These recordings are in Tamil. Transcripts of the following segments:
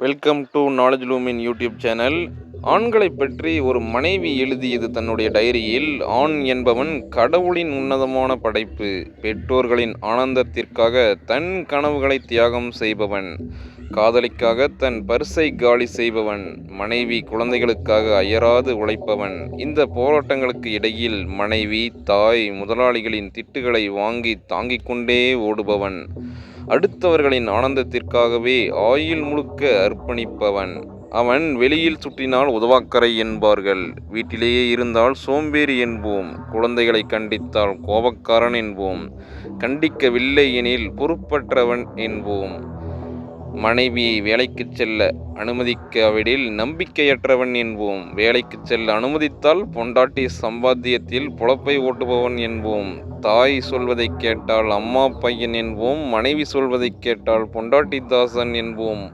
Welcome to Knowledge Lumin YouTube channel ஆண்களை பற்றி ஒரு மனைவி எழுதியது தன்னுடைய டைரியில் ஆண் என்பவன் கடவுளின் உன்னதமான படைப்பு பெற்றோர்களின் ஆனந்தத்திற்காக தன் கனவுகளை தியாகம் செய்பவன் காதலிக்காக தன் பர்சை காலி செய்பவன் மனைவி குழந்தைகளுக்காக அயராது உழைப்பவன். இந்த போராட்டங்களுக்கு இடையில் மனைவி தாய் முதலாளிகளின் திட்டுகளை வாங்கி தாங்கிக் கொண்டே ஓடுபவன். அடுத்தவர்களின் ஆனந்தத்திற்காகவே ஆயுள் முழுக்க அர்ப்பணிப்பவன். அவன் வெளியில் சுற்றினால் உதவாக்கரை என்பார்கள். வீட்டிலேயே இருந்தால் சோம்பேறி என்போம். குழந்தைகளை கண்டித்தால் கோபக்காரன் என்போம். கண்டிக்கவில்லை எனில் பொறுப்பற்றவன் என்போம். மனைவியை வேலைக்குச் செல்ல அனுமதிக்காவிடில் நம்பிக்கையற்றவன் என்போம். வேலைக்குச் செல்ல அனுமதித்தால் பொண்டாட்டி சம்பாத்தியத்தில் புழப்பை ஓட்டுபவன் என்போம். தாய் சொல்வதைக் கேட்டால் அம்மா பையன் என்போம். மனைவி சொல்வதைக் கேட்டால் பொண்டாட்டி தாசன் என்போம்.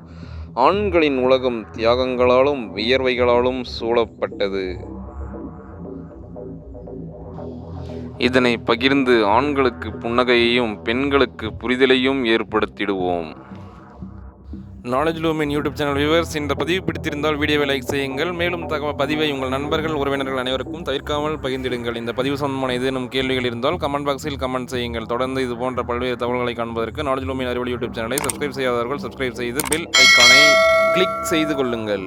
ஆண்களின் உலகம் தியாகங்களாலும் வியர்வைகளாலும் சூழப்பட்டது. இதனை பகிர்ந்து ஆண்களுக்கு புன்னகையையும் பெண்களுக்கு புரிதலையும் ஏற்படுத்திடுவோம். Knowledge Lumin YouTube channel viewers இந்த பதிவு பிடித்திருந்தால் வீடியோவை லைக் செய்யுங்கள். மேலும் தகவல் பதிவை உங்கள் நண்பர்கள் உறவினர்கள் அனைவருக்கும் தவிர்க்காமல் பகிர்ந்திடுங்கள். இந்த பதிவு சம்பந்தமான ஏதேனும் கேள்விகள் இருந்தால் கமெண்ட் பாக்ஸில் கமெண்ட் செய்யுங்கள். தொடர்ந்து இது போன்ற பல்வேறு தகவல்களை காண்பதற்கு நாலேஜ் லூமின் அறிவொளி யூடியூப் சேனலை சப்ஸ்கிரைப் செய்யாதவர்கள் சப்ஸ்கிரைப் செய்து பெல் ஐக்கானை கிளிக் செய்து கொள்ளுங்கள்.